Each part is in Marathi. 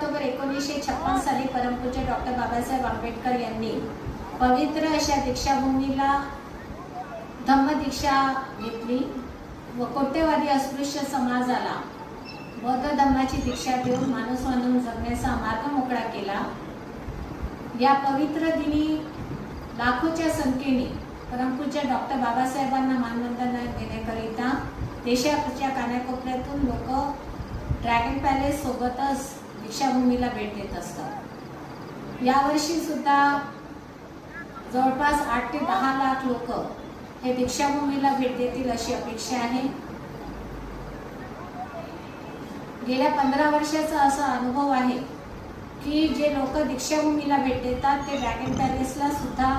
ऑक्टोबर एकोणीसशे छप्पन साली परमपूज्य डॉक्टर बाबासाहेब आंबेडकर यांनी पवित्र अशा दीक्षाभूमीला धम्मदीक्षा घेतली व कोट्यवादी अस्पृश्य समाजाला बौद्ध धम्माची दीक्षा देऊन माणूस मानून जगण्याचा मार्ग मोकळा केला. या पवित्र दिनी लाखोच्या संख्येने परमपूज्य डॉक्टर बाबासाहेबांना मानवंदना देण्याकरिता देशाच्या कानाकोपऱ्यातून लोक ड्रॅगन पॅलेस सोबतच दीक्षाभूमीला भेट देत असतात. यावर्षी सुद्धा जवळपास आठ ते दहा लाख लोक हे दीक्षाभूमीला भेट देतील अशी अपेक्षा आहे. गेल्या पंधरा वर्षाचा असा अनुभव आहे की जे लोक दीक्षाभूमीला भेट देतात ते ड्रॅगन पॅलेसला सुद्धा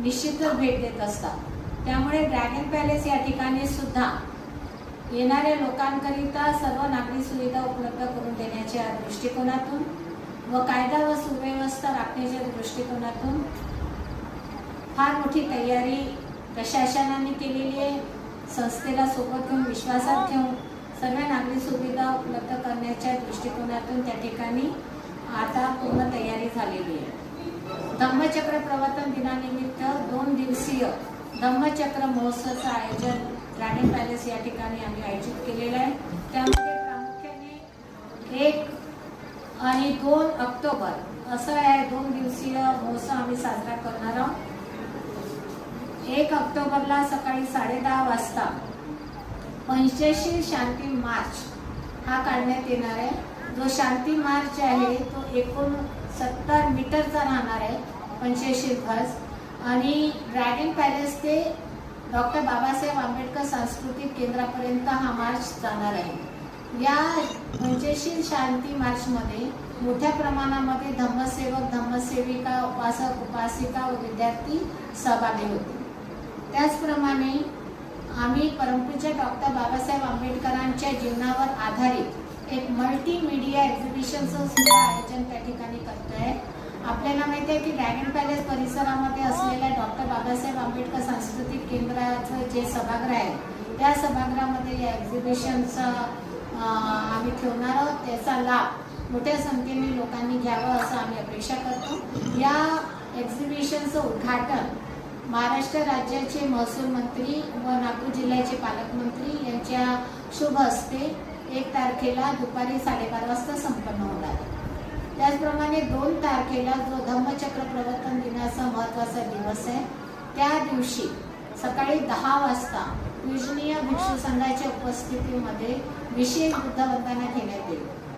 निश्चितच भेट देत असतात. त्यामुळे ड्रॅगन पॅलेस या ठिकाणी सुद्धा येणाऱ्या लोकांकरिता सर्व नागरी सुविधा उपलब्ध करून देण्याच्या दृष्टिकोनातून व कायदा व सुव्यवस्था राखण्याच्या दृष्टिकोनातून फार मोठी तयारी प्रशासनाने केलेली आहे. संस्थेला सोबत घेऊन विश्वासात घेऊन सर्व नागरी सुविधा उपलब्ध करण्याच्या दृष्टिकोनातून त्या ठिकाणी आता पूर्ण तयारी झालेली आहे. धम्मचक्र प्रवर्तन दिनानिमित्त दोन दिवसीय धम्मचक्र महोत्सवचं आयोजन राणी पॅलेस या ठिकाणी आम्ही आयोजित केलेलं आहे. त्यामध्ये प्रामुख्याने एक आणि दोन ऑक्टोबर असं आहे दोन दिवसीय महोत्सव आम्ही साजरा करणार आहोत. एक ऑक्टोबरला सकाळी साडेदहा वाजता पंचशील शांती मार्च हा काढण्यात येणार आहे. जो शांती मार्च आहे तो एकूण सत्तर मीटरचा राहणार आहे पंचशील ध्वज आणि ड्रॅगन पॅलेस ते डॉक्टर बाबासाहेब आंबेडकर सांस्कृतिक केंद्रापर्यंत हा मार्च जाणार आहे. या पंचशील शांती मार्चमध्ये मोठ्या प्रमाणामध्ये धम्मसेवक धम्मसेविका उपासक उपासिका व विद्यार्थी सहभागी होते त्याचप्रमाणे आम्ही परमपूज्य डॉक्टर बाबासाहेब आंबेडकरांच्या जीवनावर आधारित एक मल्टीमीडिया एक्झिबिशनचं सुद्धा आयोजन त्या ठिकाणी करतोय. आपल्याला माहिती आहे की ड्रॅगन पॅलेस परिसरामध्ये असलेल्या डॉक्टर बाबासाहेब आंबेडकर सांस्कृतिक केंद्राचं जे सभागृह आहे त्या सभागृहामध्ये या एक्झिबिशनचा आम्ही ठेवणार आहोत. त्याचा लाभ मोठ्या संख्येने लोकांनी घ्यावा असं आम्ही अपेक्षा करतो. या एक्झिबिशनचं उद्घाटन महाराष्ट्र राज्याचे महसूल मंत्री व नागपूर जिल्ह्याचे पालकमंत्री यांच्या शुभ हस्ते एक तारखेला दुपारी साडेबारा वाजता संपन्न होणार आहे. त्याचप्रमाणे दोन तारखेला जो धम्मचक्र प्रवर्तन दिनाचा महत्त्वाचा दिवस आहे त्या दिवशी सकाळी दहा वाजता पूजनीय भिक्षू संघाच्या उपस्थितीमध्ये विशेष बुद्धवंदना घेण्यात येईल.